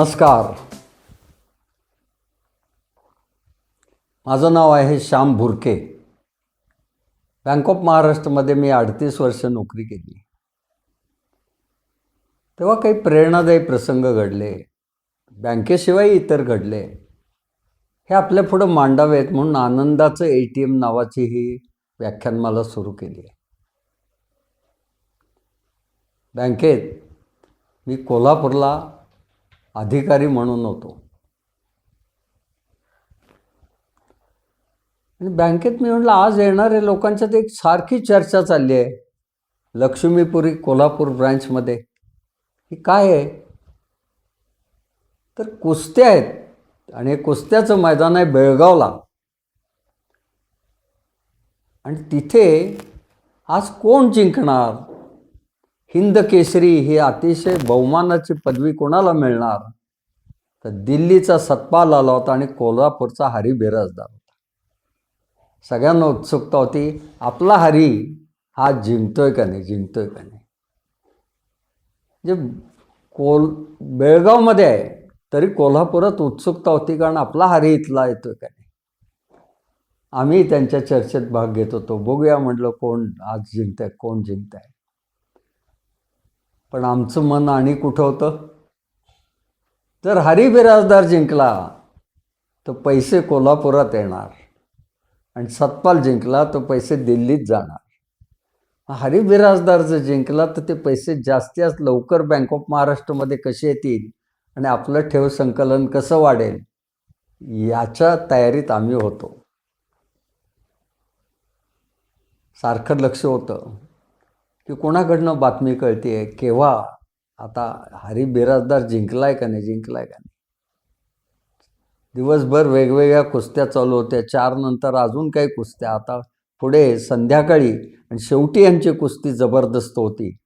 नमस्कार. माझं नाव आहे श्याम भुरके. बँक ऑफ महाराष्ट्रमध्ये मी अडतीस वर्ष नोकरी केली. तेव्हा काही प्रेरणादायी प्रसंग घडले. बँकेशिवाय इतर घडले. हे आपल्या पुढं मांडावेत म्हणून आनंदाचं ए टी एम नावाची ही व्याख्यानमाला सुरू केली आहे. बँकेत मी कोल्हापूरला अधिकारी म्हणून होतो. आणि बँकेत मी म्हटलं आज येणाऱ्या लोकांच्यात एक सारखी चर्चा चालली आहे. लक्ष्मीपुरी कोल्हापूर ब्रँचमध्ये ही काय आहे? तर कुस्त्या आहेत. आणि हे कुस्त्याचं मैदान आहे बेळगावला. आणि तिथे आज कोण जिंकणार? हिंद केसरी ही अतिशय बहुमानाची पदवी कोणाला मिळणार? तर दिल्लीचा सतपाल आला होता आणि कोल्हापूरचा हरी बिराजदार होता. सगळ्यांना उत्सुकता होती आपला हरी हा जिंकतोय का नाही? जिंकतोय का नाही? जे कोल बेळगावमध्ये आहे तरी कोल्हापुरात उत्सुकता होती कारण आपला हरी इथला येतोय का नाही? आम्ही त्यांच्या चर्चेत भाग घेत होतो. बघूया म्हटलं कोण आज जिंकतंय कोण जिंकतंय. पण आमचं मन आणि कुठं होतं? जर हरी बिराजदार जिंकला तर पैसे कोल्हापुरात येणार. आणि सतपाल जिंकला तर पैसे दिल्लीत जाणार. हरी बिराजदार जर जिंकला तर ते पैसे जास्तीत लवकर बँक ऑफ महाराष्ट्रमध्ये कसे येतील? आणि आपलं ठेव संकलन कसं वाढेल? याच्या तयारीत आम्ही होतो. सारखं लक्ष होतं. की कोणाकडनं बातमी कळते केव्हा? आता हरी बिराजदार जिंकलाय का नाही? जिंकलाय का नाही? दिवसभर वेगवेगळ्या कुस्त्या चालू होत्या. चार नंतर अजून काही कुस्त्या. आता पुढे संध्याकाळी आणि शेवटी यांची कुस्ती जबरदस्त होती.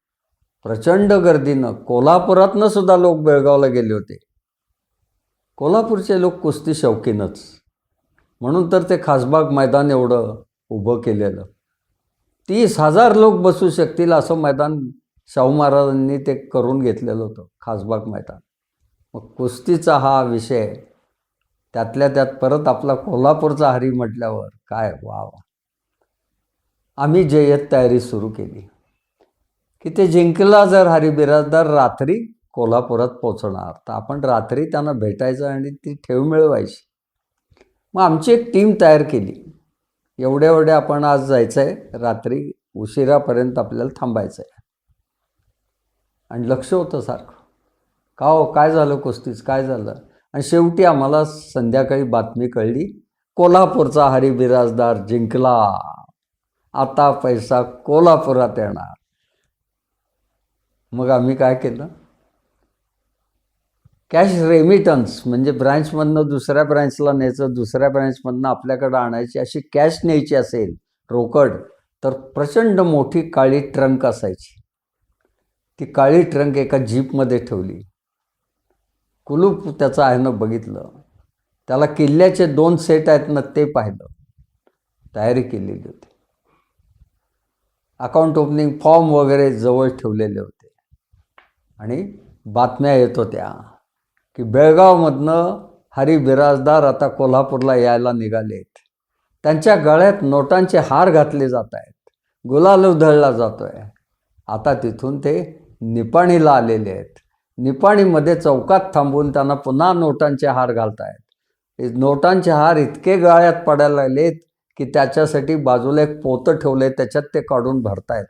प्रचंड गर्दीनं कोल्हापुरातनं सुद्धा लोक बेळगावला गेले होते. कोल्हापूरचे लोक कुस्ती शौकीनच. म्हणून तर ते खासबाग मैदान एवढं उभं केलेलं. तीस हजार लोक बसू शकतील असं मैदान शाहू महाराजांनी ते करून घेतलेलं होतं खासबाग मैदान. मग कुस्तीचा हा विषय त्यातल्या त्यात परत आपला कोल्हापूरचा हरी म्हटल्यावर काय वा वा आम्ही जय्यत तयारी सुरू केली. की ते जिंकला जर हरी बिराजदार रात्री कोल्हापुरात पोचणार तर आपण रात्री त्यांना भेटायचं आणि ती ठेव मिळवायची. मग आमची एक टीम तयार केली. एवढ्या एवढ्या आपण आज जायचं आहे रात्री उशिरापर्यंत आपल्याला थांबायचं आहे आणि लक्ष होतं सारखं. का हो काय झालं कुस्तीच काय झालं? आणि शेवटी आम्हाला संध्याकाळी बातमी कळली कोल्हापूरचा हरी बिराजदार जिंकला. आता पैसा कोल्हापुरात येणार. मग आम्ही काय केलं? कॅश रेमिटन्स म्हणजे ब्रँचमधनं दुसऱ्या ब्रँचला न्यायचं दुसऱ्या ब्रँचमधनं आपल्याकडं आणायची अशी कॅश न्यायची असेल रोकड तर प्रचंड मोठी काळी ट्रंक असायची. ती काळी ट्रंक एका जीपमध्ये ठेवली. कुलूप त्याचं आहे ना बघितलं. त्याला किल्ल्याचे दोन सेट आहेत ना ते पाहिलं. तयारी केलेली होती. अकाउंट ओपनिंग फॉर्म वगैरे जवळ ठेवलेले होते. आणि बातम्या येत होत्या. की बेळगावमधनं हरी बिराजदार आता कोल्हापूरला यायला निघालेत. त्यांच्या गळ्यात नोटांचे हार घातले जात आहेत. गुलाल उधळला जातो आहे आता तिथून ते निपाणीला आलेले आहेत. निपाणीमध्ये चौकात थांबून त्यांना पुन्हा नोटांचे हार घालतायत. नोटांचे हार इतके गळ्यात पडायला लागलेत की त्याच्यासाठी बाजूला एक पोतं ठेवले त्याच्यात ते काढून भरतायत.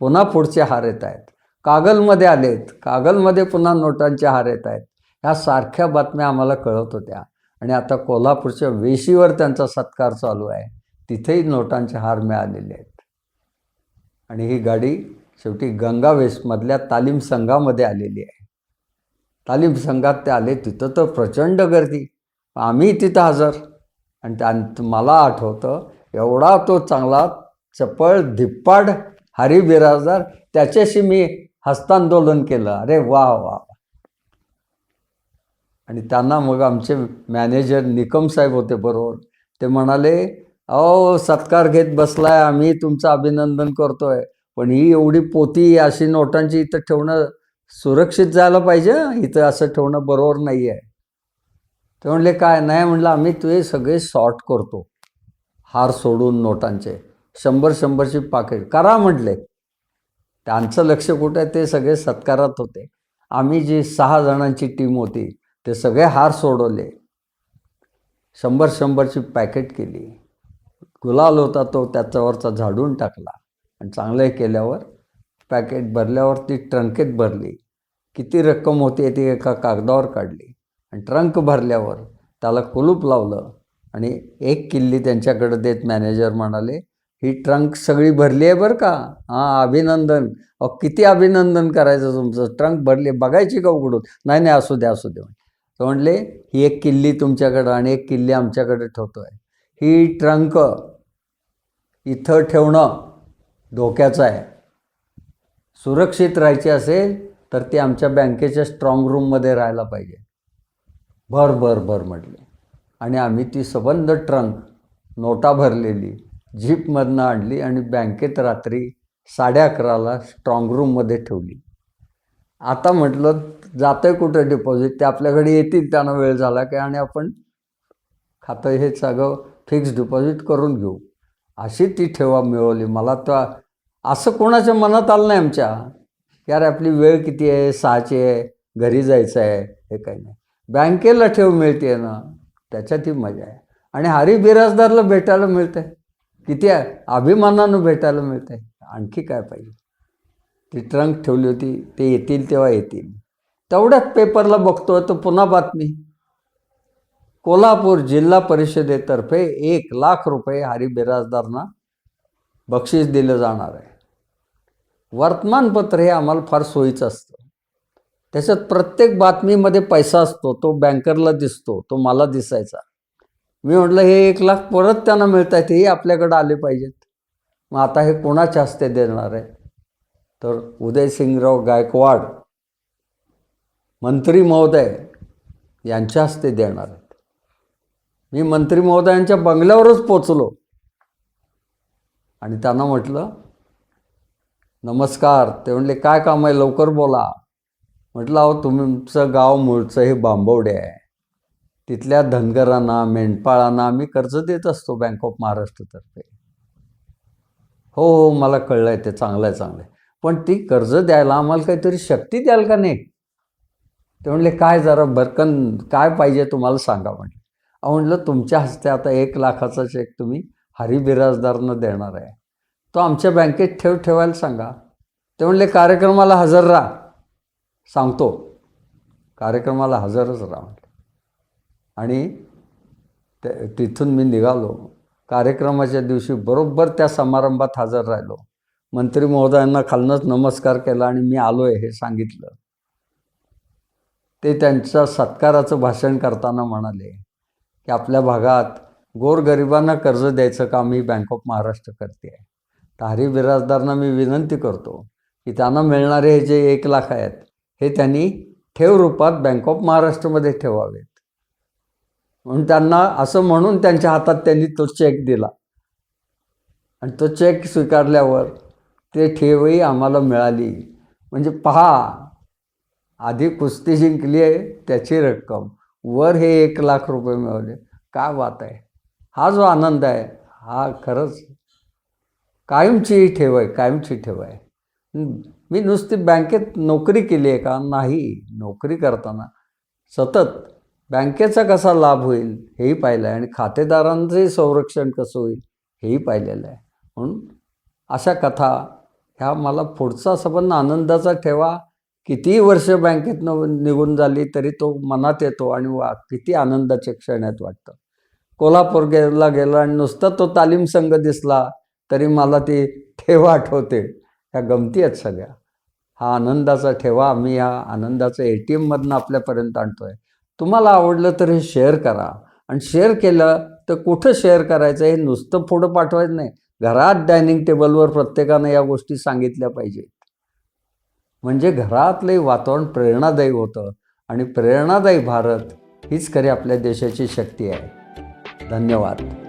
पुन्हा पुढचे हार येत आहेत कागलमध्ये आलेत. कागलमध्ये पुन्हा नोटांचे हार येत आहेत ह्या सारख्या बातम्या आम्हाला कळत होत्या. आणि आता कोल्हापूरच्या वेशीवर त्यांचा सत्कार चालू आहे. तिथेही नोटांचे हार मिळालेले आहेत. आणि ही गाडी शेवटी गंगा वेस्टमधल्या तालीम संघामध्ये आलेली आहे. तालीम संघात ते आले तिथं तर प्रचंड गर्दी. आम्ही तिथं हजर. आणि त्या मला आठवतं एवढा तो चांगला चपळ धिप्पाड हरी बिराजदार त्याच्याशी मी हस्तांदोलन केलं. अरे वा वा आणि त्यांना मग आमचे मॅनेजर निकम साहेब होते बरोबर. ते म्हणाले अहो सत्कार घेत बसलाय आम्ही तुमचं अभिनंदन करतोय पण ही एवढी पोती अशी नोटांची इथं ठेवणं सुरक्षित जायला पाहिजे? इथं असं ठेवणं बरोबर नाही आहे ते म्हणले काय नाही म्हणलं आम्ही तुझे सगळे सॉर्ट करतो हार सोडून नोटांचे शंभर शंभरची पाकिट. करा म्हटले. त्यांचं लक्ष कुठं आहे? ते सगळे सत्कारात होते. आम्ही जी सहा जणांची टीम होती ते सगळे हार सोडवले. शंभर शंभरची पॅकेट केली. गुलाल होता तो त्याच्यावरचा झाडून टाकला. आणि चांगलं केल्यावर पॅकेट भरल्यावर ती ट्रंकेत भरली. किती रक्कम होती ती एका कागदावर काढली. आणि ट्रंक भरल्यावर त्याला कुलूप लावलं. आणि एक किल्ली त्यांच्याकडे देत मॅनेजर म्हणाले ही ट्रंक सगळी भरली आहे बरं का? हां अभिनंदन. अहो किती अभिनंदन करायचं तुमचं? ट्रंक भरली बघायची का उघडून? नाही नाही असू द्या असू द्या. तो म्हणले ही एक किल्ली तुमच्याकडं आणि एक किल्ली आमच्याकडे ठेवतो आहे ही ट्रंक इथं ठेवणं धोक्याचं आहे. सुरक्षित राहायची असेल तर ती आमच्या बँकेच्या स्ट्रॉंग रूममध्ये राहायला पाहिजे. भर भर भर म्हटले. आणि आम्ही ती सबंध ट्रंक नोटा भरलेली जीपमधनं आणली आणि बँकेत रात्री साडे अकराला स्ट्रॉंग रूममध्ये ठेवली. आता म्हटलं जातं आहे कुठं डिपॉझिट ते आपल्याकडे येतील त्यांना वेळ झाला की आणि आपण खातं हे सगळं फिक्स डिपॉझिट करून घेऊ. अशी ती ठेवा मिळवली. मला तर असं कोणाच्या मनात आलं नाही आमच्या. यार आपली वेळ किती आहे? सहाची आहे? घरी जायचं आहे? हे काही नाही. बँकेला ठेव मिळते ना. त्याच्यात ही मजा आहे. आणि हरी बिराजदारला भेटायला मिळतं आहे किती आहे अभिमानानं भेटायला मिळतं आहे आणखी काय पाहिजे? ती ट्रंक ठेवली होती ते येतील तेव्हा येतील. तेवढ्याच पेपरला बघतो तर पुन्हा बातमी. कोल्हापूर जिल्हा परिषदेतर्फे एक लाख रुपये हरी बिराजदारांना बक्षीस दिलं जाणार आहे. वर्तमानपत्र हे आम्हाला फार सोयीचं असतं. त्याच्यात प्रत्येक बातमीमध्ये पैसा असतो तो बँकरला दिसतो तो मला दिसायचा. मी म्हटलं हे एक लाख परत त्यांना मिळत आहेत हेही आपल्याकडं आले पाहिजेत. मग आता हे कोणाच्या हस्ते देणार आहे? तर उदयसिंगराव गायकवाड मंत्री महोदय यांच्या हस्ते देणार आहेत. मी मंत्री महोदयांच्या बंगल्यावरच पोचलो. आणि त्यांना म्हटलं नमस्कार ते म्हणले काय काम आहे? लवकर बोला. म्हटलं अहो तुमचं गाव मूळचं हे बांबवडे आहे. तिथल्या धनगरांना मेंढपाळांना आम्ही कर्ज देत असतो बँक ऑफ महाराष्ट्रतर्फे हो हो मला कळलं आहे ते चांगलं आहे चांगलं आहे पण ती कर्ज द्यायला आम्हाला काहीतरी शक्ती द्याल का नाही? ते म्हणले काय जरा भरकन काय पाहिजे तुम्हाला सांगा म्हटलं अहो म्हटलं तुमच्या हस्ते आता एक लाखाचा चेक तुम्ही हरी बिराजदारनं देणार आहे. तो आमच्या बँकेत ठेव ठेवायला सांगा. ते म्हणले कार्यक्रमाला हजर राहा. सांगतो. कार्यक्रमाला हजरच राहा. म्हटलं आणि ते तिथून मी निघालो. कार्यक्रमाच्या दिवशी बरोबर त्या समारंभात हजर राहिलो. मंत्री महोदयांना खालनंच नमस्कार केला आणि मी आलो आहे हे सांगितलं. ते त्यांच्या सत्काराचं भाषण करताना म्हणाले की आपल्या भागात गोरगरिबांना कर्ज द्यायचं काम ही बँक ऑफ महाराष्ट्र करते आहे. तारी बिराजदारांना मी विनंती करतो की त्यांना मिळणारे हे जे एक लाख आहेत हे त्यांनी ठेव रूपात बँक ऑफ महाराष्ट्रमध्ये ठेवावेत. म्हणून त्यांना असं म्हणून त्यांच्या हातात त्यांनी तो चेक दिला. आणि तो चेक स्वीकारल्यावर ते ठेवही आम्हाला मिळाली. म्हणजे पहा आधी कुस्ती जिंकली आहे त्याची रक्कम. वर हे एक लाख रुपये मिळवले. काय बात आहे? हा जो आनंद आहे हा खरंच कायमची ठेव आहे कायमची ठेव आहे. मी नुसती बँकेत नोकरी केली आहे का? नाही. नोकरी करताना सतत बँकेचा कसा लाभ होईल हेही पाहिलं आहे आणि खातेदारांचंही संरक्षण कसं होईल हेही पाहिलेलं आहे. म्हणून अशा कथा ह्या मला पुढचा संबंध आनंदाचा ठेवा. कितीही वर्ष बँकेतनं निघून झाली तरी तो मनात येतो आणि वा किती आनंदाचे क्षण आहेत वाटतं. कोल्हापूर गेला गेला आणि नुसता तो तालीम संघ दिसला तरी मला ती ठेवा आठवते. ह्या गमती आहेत सगळ्या. हा आनंदाचा ठेवा आम्ही या आनंदाचं ए टी एममधनं आपल्यापर्यंत आणतो आहे तुम्हाला आवडलं तर हे शेअर करा. आणि शेअर केलं तर कुठं शेअर करायचं हे नुसतं पुढं पाठवायचं नाही. घरात डायनिंग टेबलवर प्रत्येकानं या गोष्टी सांगितल्या पाहिजेत. म्हणजे घरातलंही वातावरण प्रेरणादायी होतं आणि प्रेरणादायी भारत हीच खरी आपल्या देशाची शक्ती आहे. धन्यवाद.